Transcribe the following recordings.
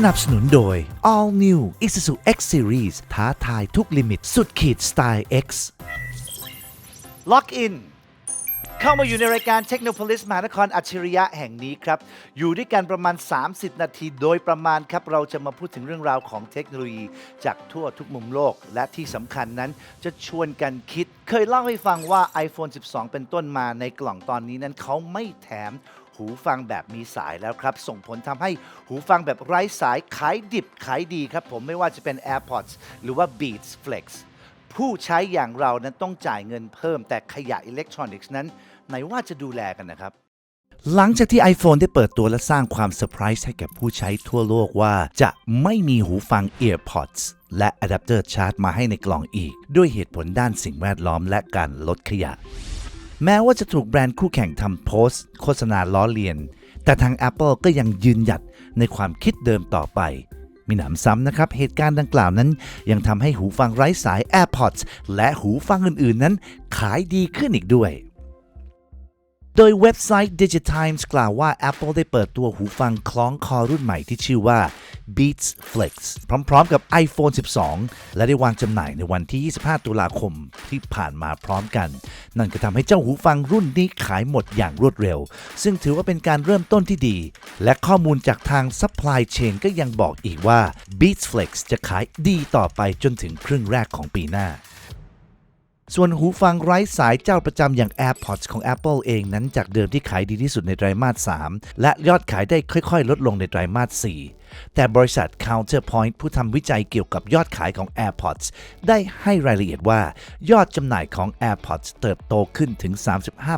สนับสนุนโดย All New Isuzu X Series ท้าทายทุกลิมิตสุดขีดสไตล์ X Lock in เข้ามาอยู่ในรายการ Technopolis มหานครอัจฉริยะแห่งนี้ครับ อยู่ด้วยกันประมาณ 30 นาทีโดยประมาณครับ เราจะมาพูดถึงเรื่องราวของเทคโนโลยี จากทั่วทุกมุมโลก และที่สำคัญนั้นจะชวนกันคิด เคยเล่าให้ฟังว่า iPhone 12 เป็นต้นมาในกล่องตอนนี้นั้นเขาไม่แถม หูฟังแบบมีสายแล้วครับ ส่งผลทำให้หูฟังแบบไร้สายขายดิบขายดีครับผมไม่ว่าจะเป็น AirPods หรือว่า Beats Flex ผู้ใช้อย่างเรานั้นต้องจ่ายเงินเพิ่มแต่ขยะอิเล็กทรอนิกส์นั้น ไหนว่าจะดูแลกันนะครับ หลังจากที่ iPhone ได้เปิดตัวและสร้างความเซอร์ไพรส์ให้กับผู้ใช้ทั่วโลกว่าจะไม่มีหูฟัง AirPods และอะแดปเตอร์ชาร์จมาให้ในกล่องอีก ด้วยเหตุผลด้านสิ่งแวดล้อมและการลดขยะ แม้ว่าจะถูกแบรนด์คู่แข่งทำโพสต์ โฆษณาล้อเลียน แต่ทาง Apple ก็ยังยืนหยัดในความคิดเดิมต่อไป มีหนำซ้ำนะครับ เหตุการณ์ดังกล่าวนั้น ยังทำให้หูฟังไร้สาย AirPods และหูฟังอื่นๆนั้น ขายดีขึ้นอีกด้วย โดยเว็บไซต์ Digitimes กล่าวว่า Apple ได้เปิดตัวหูฟังคล้องคอรุ่นใหม่ที่ชื่อว่า Beats Flex พร้อมๆกับ iPhone 12 และได้วางจำหน่ายในวันที่ 25 ตุลาคมที่ผ่านมาพร้อมกัน นั่นก็ทำให้เจ้าหูฟังรุ่นนี้ขายหมดอย่างรวดเร็ว ซึ่งถือว่าเป็นการเริ่มต้นที่ดี และข้อมูลจากทาง Supply Chain ก็ยังบอกอีกว่า Beats Flex จะขายดีต่อไปจนถึงครึ่งแรกของปีหน้า ส่วนหูฟังไร้สายเจ้าประจำอย่าง AirPods ของ Apple เองนั้นจากเดิมที่ขายดีที่สุดในไตรมาส 3 และยอดขายได้ค่อยๆ ลดลงในไตรมาส 4 แต่บริษัท Counterpoint ผู้ทำวิจัยเกี่ยวกับยอดขายของ AirPods ได้ให้รายละเอียดว่า ยอดจำหน่ายของ AirPods เติบโตขึ้นถึง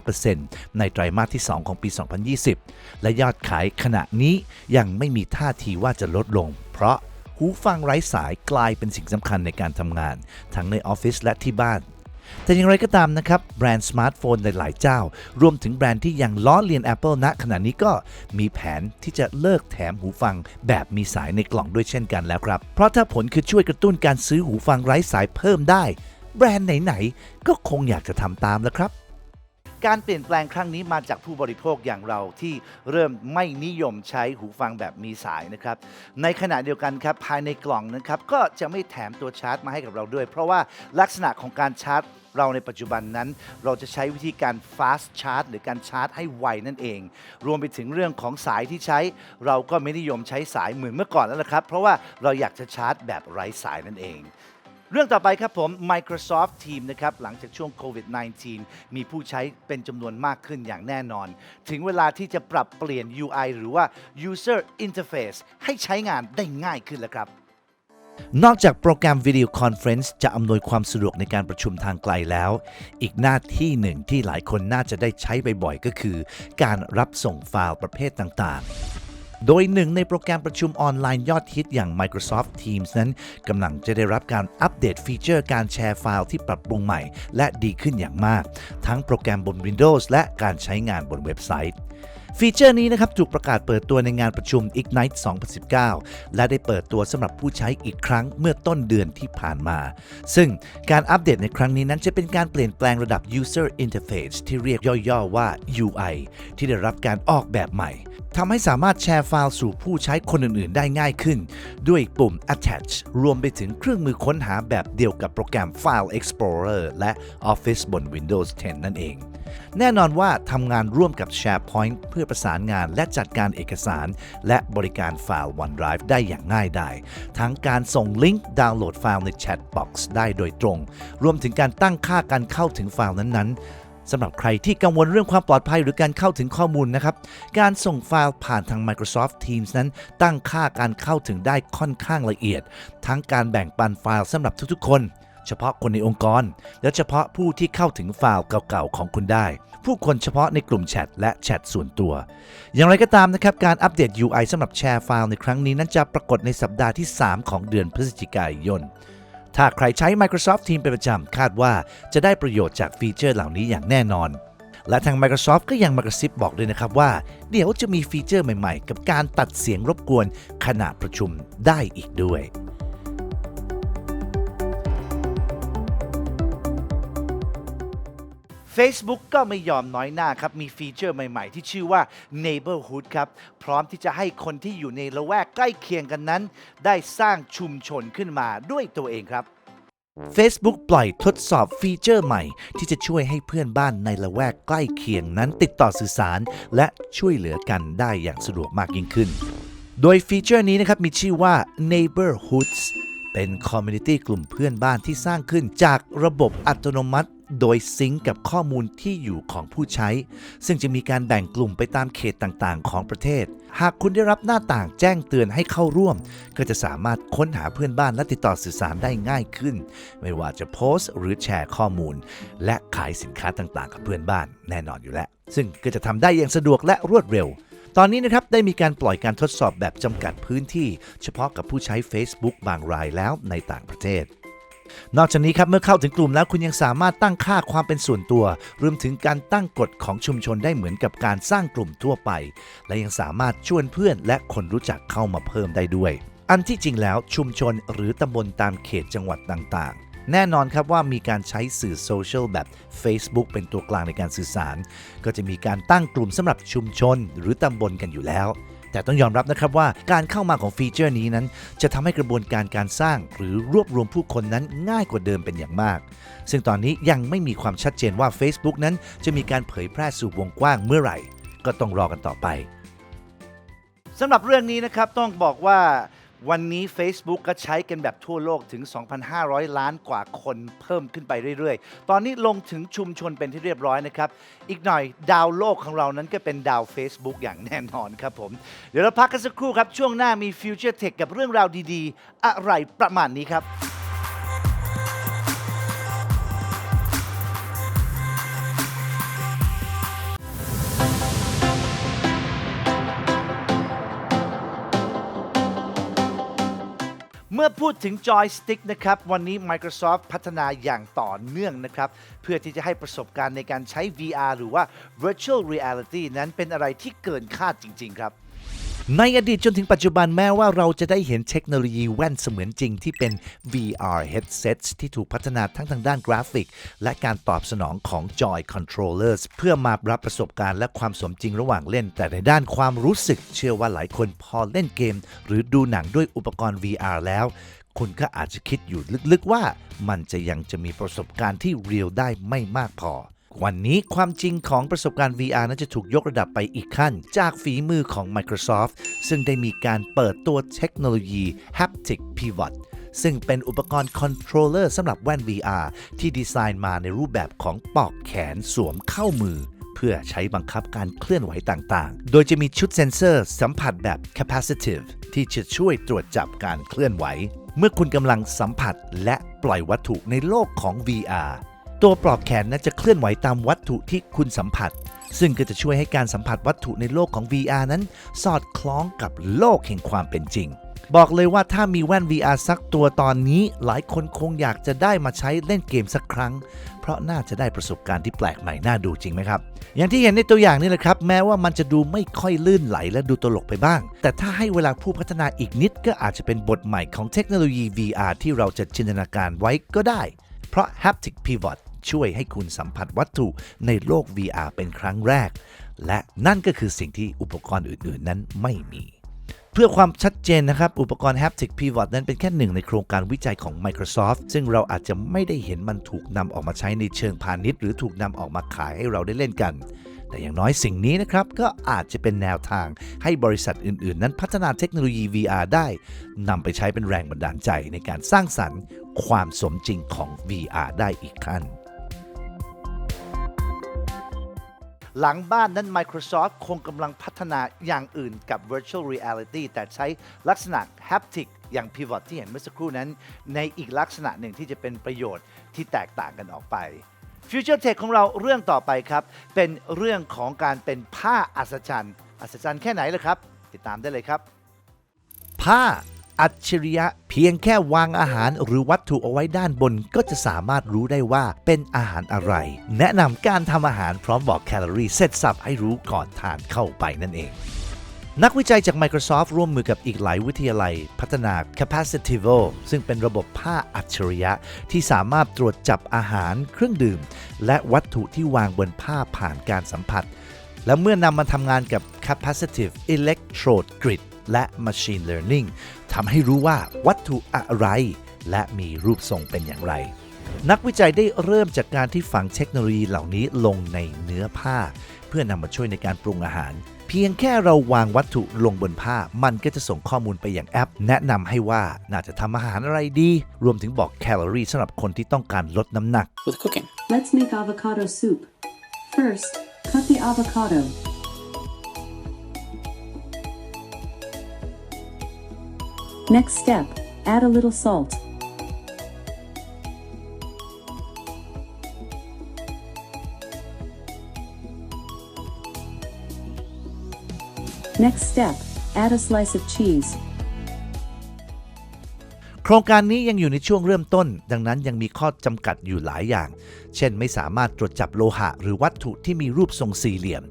35%ในไตรมาสที่ 2 ของปี 2020 และยอดขายขณะนี้ยังไม่มีท่าทีว่าจะลดลง เพราะหูฟังไร้สายกลายเป็นสิ่งสำคัญในการทำงาน ทั้งในออฟฟิศและที่บ้าน แต่อย่างไรก็ตามนะครับ แบรนด์สมาร์ทโฟนหลาย ๆ เจ้า รวมถึงแบรนด์ที่ยังล้อเลียน Apple ณขณะนี้ก็มีแผนที่จะเลิกแถมหูฟัง แบบมีสายในกล่องด้วยเช่นกันแล้วครับ เพราะถ้าผลคือช่วยกระตุ้นการซื้อหูฟังไร้สายเพิ่มได้ แบรนด์ไหน ๆ ก็คงอยากจะทำตามแล้วครับ การเปลี่ยนแปลงครั้งนี้มาจากผู้บริโภคอย่างเราที่เริ่มไม่นิยมใช้หูฟังแบบมีสายนะครับ ในขณะเดียวกันครับ ภายในกล่องนะครับ ก็จะไม่แถมตัวชาร์จมาให้กับเราด้วย เพราะว่าลักษณะของการชาร์จเราในปัจจุบันนั้น เราจะใช้วิธีการ fast charge หรือการชาร์จให้ไวนั่นเอง รวมไปถึงเรื่องของสายที่ใช้ เราก็ไม่นิยมใช้สายเหมือนเมื่อก่อนแล้วละครับ เพราะว่าเราอยากจะชาร์จแบบไร้สายนั่นเอง เรื่องต่อไปครับผม Microsoft Team นะครับ หลังจากช่วงโควิด -19 มีผู้ใช้เป็นจำนวนมากขึ้นอย่างแน่นอน ถึงเวลาที่จะปรับเปลี่ยน UI หรือว่า User Interface ให้ใช้งานได้ง่ายขึ้นแล้วครับ นอกจากโปรแกรมวิดีโอคอนเฟรนซ์จะอำนวยความสะดวกในการประชุมทางไกลแล้ว อีกหน้าที่หนึ่งที่หลายคนน่าจะได้ใช้บ่อยๆก็คือ การรับส่งไฟล์ประเภทต่างๆ โดยหนึ่งในโปรแกรมประชุมออนไลน์ยอดฮิตอย่าง Microsoft Teams นั้นกำลังจะได้รับการอัปเดตฟีเจอร์การแชร์ไฟล์ที่ปรับปรุงใหม่ และดีขึ้นอย่างมาก ทั้งโปรแกรมบน Windows และการใช้งานบนเว็บไซต์ ฟีเจอร์นี้นะครับถูกประกาศเปิดตัวในงานประชุม Ignite 2019 และได้เปิดตัวสำหรับผู้ใช้อีกครั้งเมื่อต้นเดือนที่ผ่านมา ซึ่งการอัปเดตในครั้งนี้นั้นจะเป็นการเปลี่ยนแปลงระดับ User Interface ที่เรียกย่อๆว่า UI ที่ได้รับการออกแบบใหม่ทำให้สามารถแชร์ไฟล์สู่ผู้ใช้คนอื่นๆ ได้ง่ายขึ้น ด้วยปุ่ม Attach รวมไปถึงเครื่องมือค้นหาแบบเดียวกับโปรแกรม File Explorer และ Office บน Windows 10 นั่นเอง แน่นอนว่าทำงานร่วมกับ SharePoint เพื่อประสานงานและจัดการเอกสาร และบริการไฟล์ OneDrive ได้อย่างง่ายดายทั้งการส่งลิงก์ดาวน์โหลดไฟล์ใน Chat Box ได้โดยตรง รวมถึงการตั้งค่าการเข้าถึงไฟล์นั้นๆสำหรับใครที่กังวลเรื่องความปลอดภัยหรือการเข้าถึงข้อมูลนะครับ การส่งไฟล์ผ่านทาง Microsoft Teams นั้น ตั้งค่าการเข้าถึงได้ค่อนข้างละเอียด ทั้งการแบ่งปันไฟล์สำหรับทุกๆ คน เฉพาะคนในองค์กร และเฉพาะผู้ที่เข้าถึงไฟล์เก่าๆของคุณได้ ผู้คนเฉพาะในกลุ่มแชทและแชทส่วนตัว อย่างไรก็ตามนะครับ การอัปเดต UI สำหรับแชร์ไฟล์ในครั้งนี้นั้นจะปรากฏในสัปดาห์ที่ 3 ของเดือนพฤศจิกายนถ้าใครใช้ Microsoft Teams เป็นประจำคาดว่าจะได้ประโยชน์จากฟีเจอร์เหล่านี้อย่างแน่นอน และทาง Microsoft ก็ยังมากระซิบบอกด้วยนะครับว่า เดี๋ยวจะมีฟีเจอร์ใหม่ๆ กับการตัดเสียงรบกวนขณะประชุมได้อีกด้วย Facebook ก็ไม่ยอมน้อยหน้าครับ มีฟีเจอร์ใหม่ๆ ที่ชื่อว่า Neighborhood ครับ พร้อมที่จะให้คนที่อยู่ในละแวกใกล้เคียงกันนั้น ได้สร้างชุมชนขึ้นมาด้วยตัวเองครับ Facebook ปล่อยทดสอบฟีเจอร์ใหม่ ที่จะช่วยให้เพื่อนบ้านในละแวกใกล้เคียงนั้นติดต่อสื่อสาร และช่วยเหลือกันได้อย่างสะดวกมากยิ่งขึ้น โดยฟีเจอร์นี้นะครับมีชื่อว่า Neighborhoods เป็นคอมมูนิตี้กลุ่มเพื่อนบ้านที่สร้างขึ้นจากระบบอัตโนมัติ โดยซิงก์กับข้อมูลที่อยู่ของผู้ใช้ ซึ่งจะมีการแบ่งกลุ่มไปตามเขตต่างๆ ของประเทศ หากคุณได้รับหน้าต่างแจ้งเตือนให้เข้าร่วม ก็จะสามารถค้นหาเพื่อนบ้านและติดต่อสื่อสารได้ง่ายขึ้น ไม่ว่าจะโพสต์หรือแชร์ข้อมูล และขายสินค้าต่างๆ กับเพื่อนบ้านแน่นอนอยู่แล้ว ซึ่งก็จะทำได้อย่างสะดวกและรวดเร็วตอนนี้นะครับได้มีการปล่อยการทดสอบแบบจำกัดพื้นที่ เฉพาะกับผู้ใช้ Facebook บางรายแล้วในต่างประเทศ นอกจากนี้ครับเมื่อเข้าถึงกลุ่มแล้วคุณยังสามารถตั้งค่าความเป็นส่วนตัว รวมถึงการตั้งกฎของชุมชนได้เหมือนกับการสร้างกลุ่มทั่วไป และยังสามารถชวนเพื่อนและคนรู้จักเข้ามาเพิ่มได้ด้วย อันที่จริงแล้วชุมชนหรือตำบลตามเขตจังหวัดต่างๆแน่นอนครับว่ามีการใช้สื่อโซเชียลแบบ Facebook เป็นตัวกลางในการสื่อสาร ก็จะมีการตั้งกลุ่มสำหรับชุมชนหรือตำบลกันอยู่แล้ว แต่ต้องยอมรับนะครับว่าการเข้ามาของฟีเจอร์นี้นั้น จะทำให้กระบวนการการสร้าง หรือรวบรวมผู้คนนั้นง่ายกว่าเดิมเป็นอย่างมาก ซึ่งตอนนี้ยังไม่มีความชัดเจนว่า Facebook นั้นจะมีการเผยแพร่สู่วงกว้างเมื่อไหร่ ก็ต้องรอกันต่อไปสำหรับเรื่องนี้นะครับต้องบอกว่า วันนี้ Facebook ก็ใช้กันแบบทั่วโลกถึง 2,500 ล้านกว่าคนเพิ่มขึ้นไปเรื่อยๆ ตอนนี้ลงถึงชุมชนเป็นที่เรียบร้อยนะครับ อีกหน่อยดาวโลกของเรานั้นก็เป็นดาว Facebook อย่างแน่นอนครับผม เดี๋ยวเราพักกันสักครู่ครับ ช่วงหน้ามี Future Tech กับเรื่องราวดีๆ อะไรประมาณนี้ครับ มื่อพูดถึงจอยสติ๊กนะครับ วันนี้ Microsoft พัฒนาอย่างต่อเนื่องนะครับ เพื่อที่จะให้ประสบการณ์ในการใช้ VR หรือว่า Virtual Reality นั้นเป็นอะไรที่เกินคาดจริง ๆ ครับ ในอดีตจนถึงปัจจุบันแม้ว่าเราจะได้เห็นเทคโนโลยีแว่นเสมือนจริงที่เป็น VR headsets ที่ถูกพัฒนาทั้งทางด้านกราฟิก และการตอบสนองของ Joy Controllers เพื่อมารับประสบการณ์และความสมจริงระหว่างเล่น แต่ในด้านความรู้สึกเชื่อว่าหลายคนพอเล่นเกม หรือดูหนังด้วยอุปกรณ์ VR แล้วคุณก็อาจจะคิดอยู่ลึกๆว่ามันจะยังจะมีประสบการณ์ที่เรียลได้ไม่มากพอ วันนี้ความจริงของประสบการณ์ VR นั้นจะถูกยกระดับไปอีกขั้น จากฝีมือของ Microsoft ซึ่งได้มีการเปิดตัวเทคโนโลยี Haptic Pivot ซึ่งเป็นอุปกรณ์คอนโทรลเลอร์สำหรับแว่น VR ที่ดีไซน์มาในรูปแบบของปอกแขนสวมเข้ามือ เพื่อใช้บังคับการเคลื่อนไหวต่างๆ โดยจะมีชุดเซ็นเซอร์สัมผัสแบบ capacitive ที่จะช่วยตรวจจับการเคลื่อนไหว เมื่อคุณกำลังสัมผัสและปล่อยวัตถุในโลกของ VR ตัวปลอกแขนนั้นจะเคลื่อนไหวตามวัตถุที่คุณสัมผัส ซึ่งก็จะช่วยให้การสัมผัสวัตถุในโลกของ VR นั้น สอดคล้องกับโลกแห่งความเป็นจริง บอกเลยว่าถ้ามีแว่น VR สักตัวตอนนี้ หลายคนคงอยากจะได้มาใช้เล่นเกมสักครั้ง เพราะน่าจะได้ประสบการณ์ที่แปลกใหม่น่าดูจริงไหมครับ อย่างที่เห็นในตัวอย่างนี่แหละครับ แม้ว่ามันจะดูไม่ค่อยลื่นไหลและดูตลกไปบ้าง แต่ถ้าให้เวลาผู้พัฒนาอีกนิด ก็อาจจะเป็นบทใหม่ของเทคโนโลยี VR ที่เราจะจินตนาการไว้ก็ได้ เพราะ Haptic Pivot ช่วยให้คุณสัมผัสวัตถุในโลก VR เป็นครั้งแรก และนั่นก็คือสิ่งที่อุปกรณ์อื่น ๆ นั้นไม่มีเพื่อความชัดเจนนะครับ อุปกรณ์ Haptic Pivot นั้นเป็นแค่หนึ่งในโครงการวิจัยของ Microsoft ซึ่งเราอาจจะไม่ได้เห็นมันถูกนำออกมาใช้ในเชิงพาณิชย์ หรือถูกนำออกมาขายให้เราได้เล่นกัน แต่อย่างน้อยสิ่งนี้นะครับ ก็อาจจะเป็นแนวทางให้บริษัทอื่น ๆ นั้นพัฒนาเทคโนโลยี VR ได้นำไปใช้เป็นแรงบันดาลใจในการสร้างสรรค์ ความสมจริงของ VR ได้อีกขั้น หลังบ้านนั้น Microsoft คงกำลังพัฒนาอย่างอื่นกับ Virtual Reality แต่ใช้ลักษณะ Haptic อย่าง Pivot ที่เห็นเมื่อสักครู่นั้น ในอีกลักษณะหนึ่งที่จะเป็นประโยชน์ที่แตกต่างกันออกไป Future Tech ของเราเรื่องต่อไปครับ เป็นเรื่องของการเป็นผ้าอัศจรรย์ อัศจรรย์แค่ไหนล่ะครับ ติดตามได้เลยครับ ผ้า อัจฉริยะ เพียงแค่วางอาหารหรือวัตถุเอาไว้ด้านบน ก็จะสามารถรู้ได้ว่าเป็นอาหารอะไร แนะนำการทำอาหารพร้อมบอกแคลอรี่เสร็จสับให้รู้ก่อนทานเข้าไปนั่นเอง นักวิจัยจาก Microsoft ร่วมมือกับอีกหลายวิทยาลัย พัฒนา Capacitivo ซึ่งเป็นระบบผ้าอัจฉริยะ ที่สามารถตรวจจับอาหารเครื่องดื่ม และวัตถุที่วางบนผ้าผ่านการสัมผัส และเมื่อนำมาทำงานกับ Capacitive Electrode Grid และ Machine Learning ทำให้รู้ว่าวัตถุอะไร และมีรูปทรงเป็นอย่างไร นักวิจัยได้เริ่มจากการที่ฝังเทคโนโลยีเหล่านี้ลงในเนื้อผ้า เพื่อนำมาช่วยในการปรุงอาหาร เพียงแค่เราวางวัตถุลงบนผ้า มันก็จะส่งข้อมูลไปอยังแอป แนะนำให้ว่าน่าจะทำอาหารอะไรดี รวมถึงบอกแคลอรี่สำหรับคนที่ต้องการลดน้ำหนัก with cooking. Let's make avocado soup. First, cut the avocado. Next step, add a little salt. Next step, add a slice of cheese. โครงการนี้ยังอยู่ในช่วงเริ่มต้น ดังนั้นยังมีข้อจำกัดอยู่หลายอย่าง เช่นไม่สามารถตรวจจับโลหะ หรือวัตถุที่มีรูปทรงสี่เหลี่ยม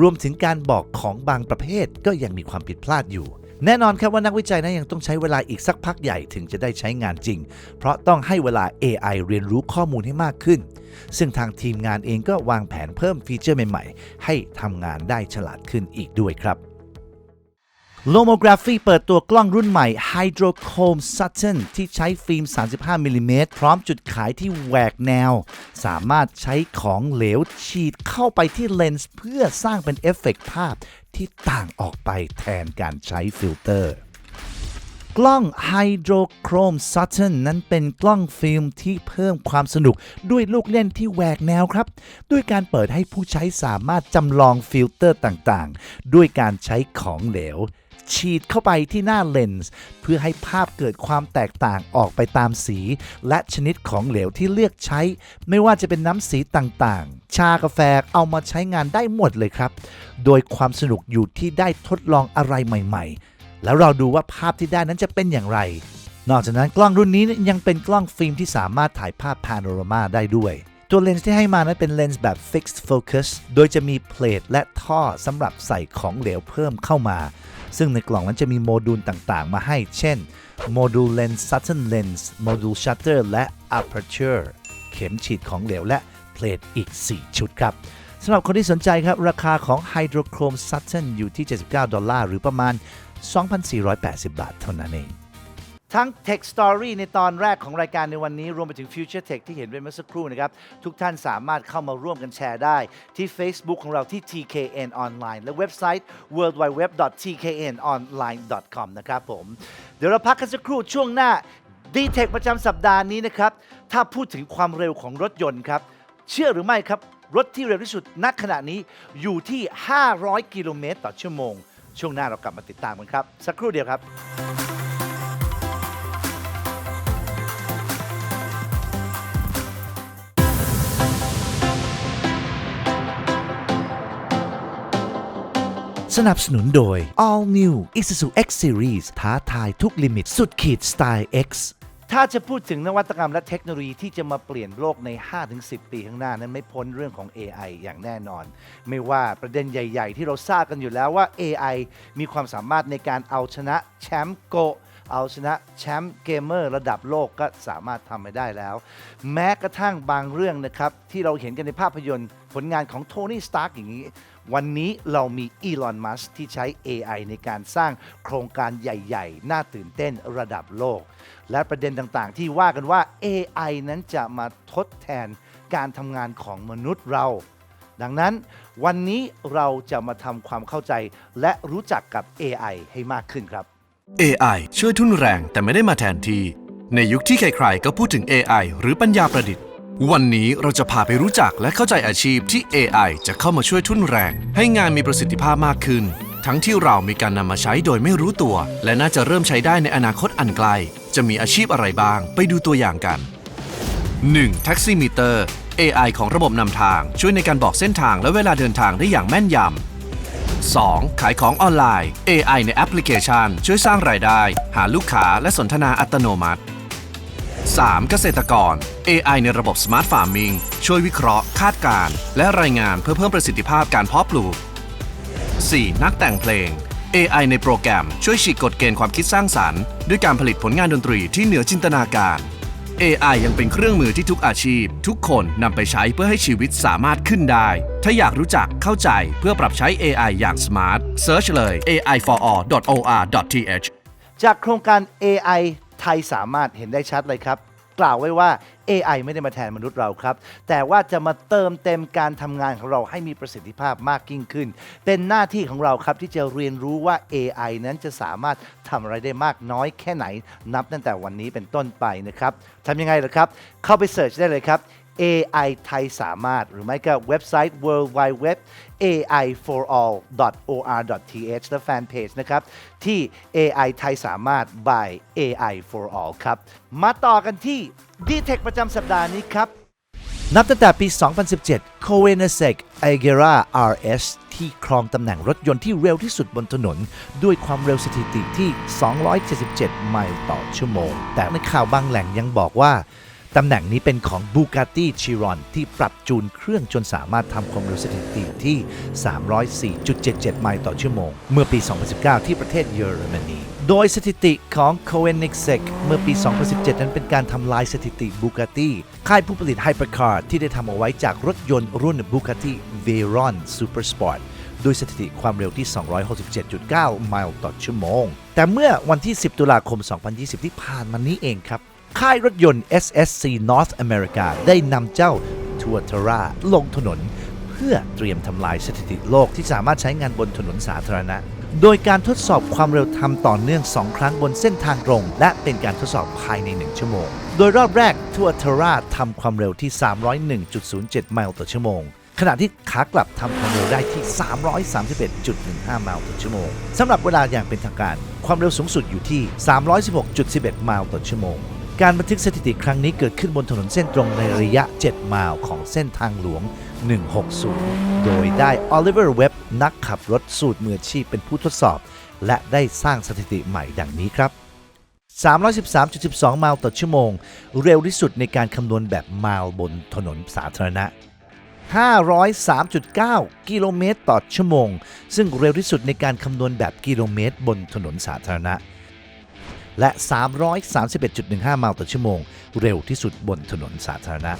รวมถึงการบอกของบางประเภทก็ยังมีความผิดพลาดอยู่ แน่นอนครับว่านักวิจัยนั้นยังต้องใช้เวลาอีกสักพักใหญ่ถึงจะได้ใช้งานจริง เพราะต้องให้เวลา AI เรียนรู้ข้อมูลให้มากขึ้น ซึ่งทางทีมงานเองก็วางแผนเพิ่มฟีเจอร์ใหม่ๆ ให้ทำงานได้ฉลาดขึ้นอีกด้วยครับ Lomography เปิดตัวกล้องรุ่นใหม่ Hydrochrome Saturn ที่ใช้ฟิล์ม 35 มิลลิเมตรพร้อมจุดขายที่แหวกแนว สามารถใช้ของเหลวฉีดเข้าไปที่เลนส์เพื่อสร้างเป็นเอฟเฟกต์ภาพ ที่ต่างออกไปแทนการใช้ฟิลเตอร์ กล้อง Hydrochrome Saturn นั้นเป็นกล้องฟิล์มที่เพิ่มความสนุกด้วยลูกเล่นที่แหวกแนวครับ ด้วยการเปิดให้ผู้ใช้สามารถจำลองฟิลเตอร์ต่างๆ ด้วยการใช้ของเหลว ฉีดเข้าไปที่หน้าเลนส์เพื่อให้ภาพเกิดความแตกต่างออกไปตามสี และชนิดของเหลวที่เลือกใช้ ไม่ว่าจะเป็นน้ำสีต่างๆ ชากาแฟเอามาใช้งานได้หมดเลยครับ โดยความสนุกอยู่ที่ได้ทดลองอะไรใหม่ๆ แล้วเราดูว่าภาพที่ได้นั้นจะเป็นอย่างไร นอกจากนั้นกล้องรุ่นนี้ยังเป็นกล้องฟิล์มที่สามารถถ่ายภาพพาโนรามาได้ด้วยตัวเลนส์ที่ให้มานั้นเป็นเลนส์แบบ fixed focus โดยจะมีเพลทและท่อสำหรับใส่ของเหลวเพิ่มเข้ามา ซึ่งในกล่องนั้นจะมีโมดูลต่างๆ มาให้ เช่น โมดูลเลนส์ซัตเทนเลนส์โมดูลชัตเตอร์และ aperture เข็มฉีดของเหลวและเพลทอีก 4 ชุดครับสำหรับคนที่สนใจครับ ราคาของ Hydrochrome Saturn อยู่ที่ 79 ดอลลาร์ หรือประมาณ 2,480 บาทเท่านั้นเอง ทั้ง Tech Story ในตอนแรกของรายการในวันนี้ รวมไปถึง Future Tech ที่เห็นไปเมื่อสักครู่นะครับ ทุกท่านสามารถเข้ามาร่วมกันแชร์ได้ที่ Facebook ของเราที่ TKN Online และเว็บไซต์ worldwideweb.tknonline.com นะครับผม เดี๋ยวเราพักกันสักครู่ช่วงหน้า d t e c h ประจำสัปดาห์นี้นะครับ ถ้าพูดถึงความเร็วของรถยนต์ครับ เชื่อหรือไม่ครับ รถที่เร็วที่สุดณขณะนี้อยู่ที่ 500 กิโลเมตรต่อชั่วโมง ช่วงหน้าเรากลับมาติดตามกันครับ สักครู่เดียวครับ สนับสนุนโดย All New Isuzu X Series ท้าทายทุกลิมิตสุดขีดสไตล์ X ถ้าจะพูดถึงนวัตกรรมและเทคโนโลยีที่จะมาเปลี่ยนโลกใน 5-10 ปีข้างหน้านั้นไม่พ้นเรื่องของ AI อย่างแน่นอน ไม่ว่าประเด็นใหญ่ ๆ ที่เราทราบกันอยู่แล้วว่า AI มีความสามารถในการเอาชนะแชมป์โกเอาชนะแชมป์เกมเมอร์ระดับโลกก็สามารถทำไปได้แล้ว แม้กระทั่งบางเรื่องนะครับ ที่เราเห็นกันในภาพยนตร์ผลงานของโทนี่สตาร์กอย่างนี้ วันนี้เรามีอีลอนมัสที่ใช้ AI ในการสร้างโครงการใหญ่ ๆ น่าตื่นเต้นระดับโลก และประเด็นต่างๆ ที่ว่ากันว่า AI นั้นจะมาทดแทนการทำงานของมนุษย์เรา ดังนั้นวันนี้เราจะมาทำความเข้าใจ และรู้จักกับ AI ให้มากขึ้นครับ AI ช่วยทุนแรงแต่ไม่ได้มาแทนที่ ในยุคที่ใครๆก็พูดถึง AI หรือปัญญาประดิษฐ์ วันนี้เราจะพาไปรู้จักและเข้าใจอาชีพที่ AI จะเข้ามาช่วยทุ่นแรง ให้งานมีประสิทธิภาพมากขึ้น ทั้งที่เรามีการนำมาใช้โดยไม่รู้ตัว และน่าจะเริ่มใช้ได้ในอนาคตอันไกล จะมีอาชีพอะไรบ้าง ไปดูตัวอย่างกัน 1. Taxi Meter AI ของระบบนำทาง ช่วยในการบอกเส้นทางและเวลาเดินทางได้อย่างแม่นยำ 2. ขายของออนไลน์ AI ในแอปพลิเคชัน ช่วยสร้างรายได้ หาลูกค้าและสนทนาอัตโนมัติ 3. เกษตรกร AI ในระบบ Smart Farming ช่วยวิเคราะห์ คาดการณ์ และรายงานเพื่อเพิ่มประสิทธิภาพการเพาะปลูก 4. นักแต่งเพลง AI ในโปรแกรมช่วยฉีกกฎเกณฑ์ความคิดสร้างสรรค์ ด้วยการผลิตผลงานดนตรีที่เหนือจินตนาการ AI ยังเป็นเครื่องมือที่ทุกอาชีพ ทุกคนนำไปใช้เพื่อให้ชีวิตสามารถขึ้นได้ ถ้าอยากรู้จักเข้าใจเพื่อปรับใช้ AI อย่าง smart search เลย ai4all.or.th จากโครงการ AI ไทยสามารถเห็นได้ชัดเลยครับ กล่าวไว้ว่า AI ไม่ได้มาแทนมนุษย์เราครับ แต่ว่าจะมาเติมเต็มการทำงานของเราให้มีประสิทธิภาพมากยิ่งขึ้น เป็นหน้าที่ของเราครับที่จะเรียนรู้ว่า AI นั้นจะสามารถทำอะไรได้มากน้อยแค่ไหน นับตั้งแต่วันนี้เป็นต้นไปนะครับทำยังไงล่ะครับ เข้าไปเสิร์ชได้เลยครับ AI ไทยสามารถ หรือไม่ก็เว็บไซต์ world wide web ai for all or th และแฟนเพจนะครับ ที่ AI ไทยสามารถ by AI for all ครับ มาต่อกันที่ d t e c h ประจำสัปดาห์นี้ครับ นับตั้งแต่ปี 2017 c o v e n a s e c Agera RS ที่ครองตำแหน่งรถยนต์ที่เร็วที่สุดบนถนน ด้วยความเร็วสถิติที่ 277 ไมล์ต่อชั่วโมง แต่ในข่าวบางแหล่งยังบอกว่า ตำแหน่งนี้เป็นของ Bugatti Chiron ที่ปรับจูนเครื่องจนสามารถทำความเร็วสถิติที่ 304.77 ไมล์ต่อชั่วโมง เมื่อปี 2019 ที่ประเทศเยอรมนี โดยสถิติของ Koenigsegg เมื่อปี 2017 นั้นเป็นการทำลายสถิติ Bugatti ค่ายผู้ผลิต Hypercar ที่ได้ทำเอาไว้จากรถยนต์รุ่น Bugatti Veyron Supersport โดยสถิติความเร็วที่ 267.9 ไมล์ต่อชั่วโมง แต่เมื่อวันที่ 10 ตุลาคม 2020 ที่ผ่านมานี้เองครับ ค่ายรถยนต์ SSC North America ได้นำเจ้า t u a t a r a ลงถนน เพื่อเตรียมทำลายสถิติโลกที่สามารถใช้งานบนถนนสาธารณะ โดยการทดสอบความเร็วทำต่อเนื่อง 2 ครั้งบนเส้นทางตรง และเป็นการทดสอบภายใน 1 ชั่วโมง โดยรอบแรก t u a t a r a ทำความเร็วที่ 301.07 ไมล์ต่อชั่วโมงขณะที่ขากลับทำความเร็วได้ที่ 331.15 ไมล์ต่อชั่วโมงสำหรับเวลาอย่างเป็นทางการ ความเร็วสูงสุดอยู่ที่ 316.11 ไมล์ต่อชั่วโมง การบันทึกสถิติครั้งนี้เกิดขึ้นบนถนนเส้นตรงในระยะ 7 ไมล์ของเส้นทางหลวง 160 โดยได้ออลิเวอร์เว็บนักขับรถสูตรมืออาชีพเป็นผู้ทดสอบ และได้สร้างสถิติใหม่ดังนี้ครับ 313.12 ไมล์ต่อชั่วโมง เร็วที่สุดในการคำนวณแบบไมล์บนถนนสาธารณะ 503.9 กิโลเมตรต่อชั่วโมง ซึ่งเร็วที่สุดในการคำนวณแบบกิโลเมตรบนถนนสาธารณะ และ 331.15 ไมล์ต่อชั่วโมง เร็วที่สุดบนถนนสาธารณะ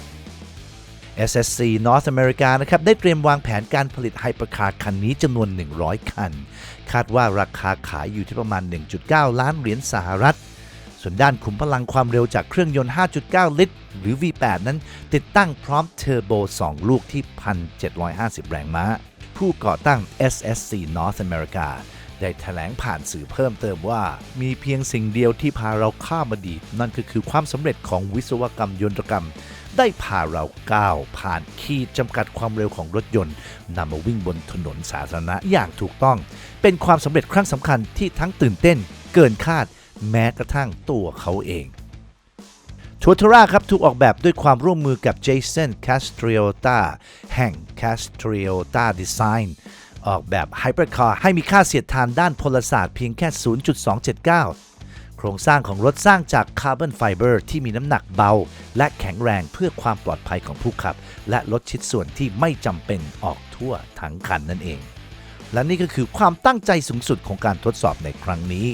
SSC North America นะครับได้เตรียมวางแผนการผลิตไฮเปอร์คาร์คันนี้จำนวน 100 คัน คาดว่าราคาขายอยู่ที่ประมาณ 1.9 ล้านเหรียญสหรัฐ ส่วนด้านขุมพลังความเร็วจากเครื่องยนต์ 5.9 ลิตร หรือ V8 นั้น ติดตั้งพร้อมเทอร์โบ 2 ลูกที่ 1,750 แรงม้า ผู้ก่อตั้ง SSC North America ได้แถลงผ่านสื่อเพิ่มเติมว่า มีเพียงสิ่งเดียวที่พาเราข้ามอดีต นั่นก็คือความสำเร็จของวิศวกรรมยนตรกรรม ได้พาเราก้าวผ่านขีดจำกัดความเร็วของรถยนต์นำมาวิ่งบนถนนสาธารณะอย่างถูกต้อง เป็นความสำเร็จครั้งสำคัญที่ทั้งตื่นเต้น เกินคาด แม้กระทั่งตัวเขาเองทัวทราครับถูกออกแบบด้วยความร่วมมือกับ Jason Castriota แห่ง Castriota Design ออกแบบ Hypercar ให้มีค่าเสียดทานด้านพลศาสตร์เพียงแค่ 0.279 โครงสร้างของรถสร้างจากคาร์บอนไฟเบอร์ที่มีน้ำหนักเบา และแข็งแรงเพื่อความปลอดภัยของผู้ขับ และลดชิ้นส่วนที่ไม่จำเป็นออกทั่วทั้งคันนั่นเอง และนี่ก็คือความตั้งใจสูงสุดของการทดสอบในครั้งนี้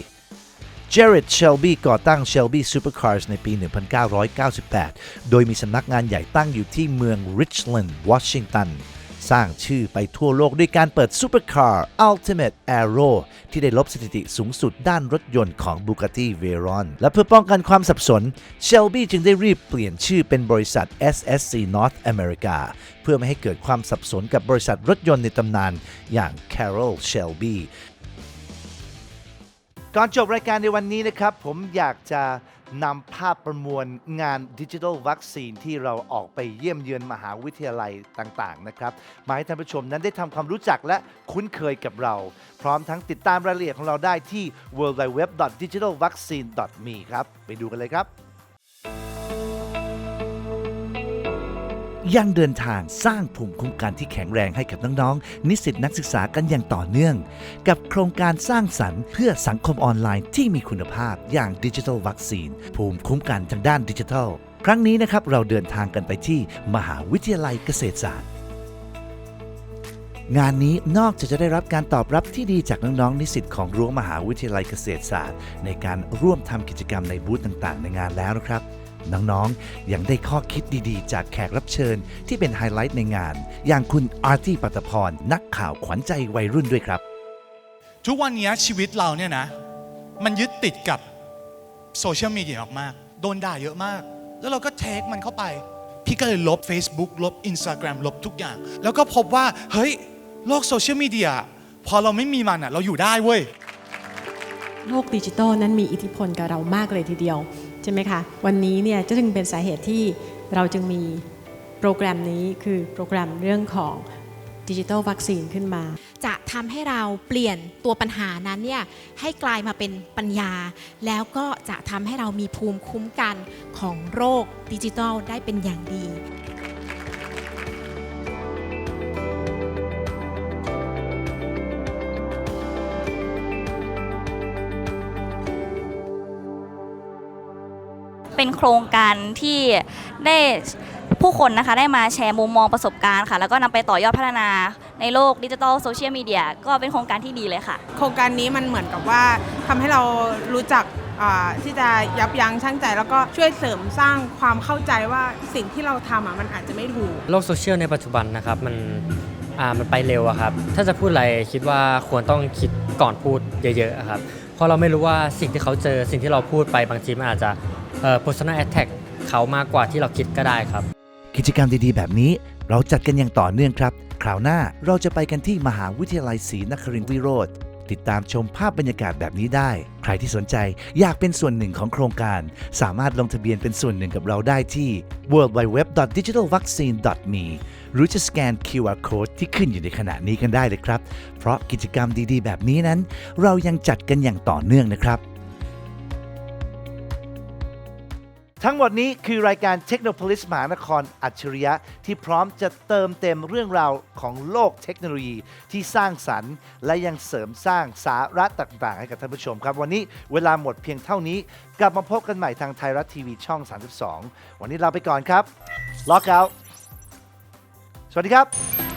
Jared Shelby ก่อตั้ง Shelby Supercars ในปี 1998 โดยมีสำนักงานใหญ่ตั้งอยู่ที่เมือง Richland Washington สร้างชื่อไปทั่วโลกด้วยการเปิด Supercar Ultimate Aero ที่ได้ลบสถิติสูงสุดด้านรถยนต์ของ Bugatti Veyron และเพื่อป้องกันความสับสน Shelby จึงได้รีบเปลี่ยนชื่อเป็นบริษัท SSC North America เพื่อไม่ให้เกิดความสับสนกับบริษัทรถยนต์ในตำนานอย่าง Carroll Shelby ก่อนจบรายการในวันนี้นะครับ ผมอยากจะ นำภาพประมวลงานดิจิทัลวัคซีนที่เราออกไปเยี่ยมเยือนมหาวิทยาลัยต่าง ๆ นะครับมาให้ท่านผู้ชมนั้นได้ทำความรู้จักและคุ้นเคยกับเรา พร้อมทั้งติดตามรายละเอียดของเราได้ที่ www.digitalvaccine.me ครับ ไปดูกันเลยครับ ยังเดินทางสร้างภูมิคุ้มกันที่แข็งแรงให้กับน้องๆ นิสิตนักศึกษากันอย่างต่อเนื่อง กับโครงการสร้างสรรค์เพื่อสังคมออนไลน์ที่มีคุณภาพอย่างดิจิทัลวัคซีน ภูมิคุ้มกันทางด้านดิจิทัล ครั้งนี้นะครับเราเดินทางกันไปที่มหาวิทยาลัยเกษตรศาสตร์งานนี้นอกจากจะได้รับการตอบรับที่ดีจากน้องๆนิสิตของรั้วมหาวิทยาลัยเกษตรศาสตร์ ในการร่วมทำกิจกรรมในบูธต่างๆ ในงานแล้วนะครับ น้องๆ ยังได้ข้อคิดดีๆ จากแขกรับเชิญที่เป็นไฮไลท์ในงาน อย่างคุณอาร์ตี้ปัตพร นักข่าวขวัญใจวัยรุ่นด้วยครับ ทุกวันนี้ชีวิตเราเนี่ยนะ มันยึดติดกับโซเชียลมีเดียมากๆ โดนด่าเยอะมาก แล้วเราก็เทคมันเข้าไป พี่ก็เลยลบ Facebook ลบ Instagram ลบทุกอย่าง แล้วก็พบว่า เฮ้ย โลกโซเชียลมีเดียพอเราไม่มีมันอะเราอยู่ได้เว้ย โลกดิจิทัลนั้นมีอิทธิพลกับเรามากเลยทีเดียว ใช่ไหมคะ วันนี้เนี่ยจึงเป็นสาเหตุที่เราจึงมีโปรแกรมนี้คือโปรแกรมเรื่องของดิจิทัลวัคซีนขึ้นมา จะทำให้เราเปลี่ยนตัวปัญหานั้นเนี่ยให้กลายมาเป็นปัญญา แล้วก็จะทำให้เรามีภูมิคุ้มกันของโรคดิจิทัลได้เป็นอย่างดี โครงการที่ได้ผู้คนนะคะได้มาแชร์มุมมองประสบการณ์ค่ะ แล้วก็นำไปต่อยอดพัฒนาในโลกดิจิทัลโซเชียลมีเดียก็เป็นโครงการที่ดีเลยค่ะ โครงการนี้มันเหมือนกับว่าทำให้เรารู้จักอ่าที่จะยับยั้งชั่งใจ แล้วก็ช่วยเสริมสร้างความเข้าใจว่าสิ่งที่เราทำอะมันอาจจะไม่ถูก โลกโซเชียลในปัจจุบันนะครับมันอ่ามันไปเร็วอะครับ ถ้าจะพูดอะไรคิดว่าควรต้องคิดก่อนพูดเยอะๆอะครับเพราะเราไม่รู้ว่าสิ่งที่เขาเจอสิ่งที่เราพูดไปบางทีมันอาจจะเอ่อ personal attack เขามากกว่าที่เราคิดก็ได้ครับ กิจกรรมดีๆ แบบนี้เราจัดกันอย่างต่อเนื่องครับ คราวหน้าเราจะไปกันที่มหาวิทยาลัยศรีนครินทรวิโรธติดตามชมภาพบรรยากาศแบบนี้ได้ ใครที่สนใจอยากเป็นส่วนหนึ่งของโครงการ สามารถลงทะเบียนเป็นส่วนหนึ่งกับเราได้ที่ worldbyweb.digitalvaccine.me หรือจะสแกน QR code ที่ขึ้นอยู่ในขณะนี้กันได้เลยครับ เพราะกิจกรรมดีๆ แบบนี้นั้น เรายังจัดกันอย่างต่อเนื่องนะครับ ทั้งหมดนี้คือรายการ Technopolis มหานครอัจฉริยะ ที่พร้อมจะเติมเต็มเรื่องราวของโลกเทคโนโลยีที่สร้างสรรค์ และยังเสริมสร้างสาระต่างๆ ให้กับท่านผู้ชมครับ วันนี้เวลาหมดเพียงเท่านี้ กลับมาพบกันใหม่ทางไทยรัฐทีวีช่อง 32 วันนี้ลาไปก่อนครับล็อกเอาท์สวัสดีครับ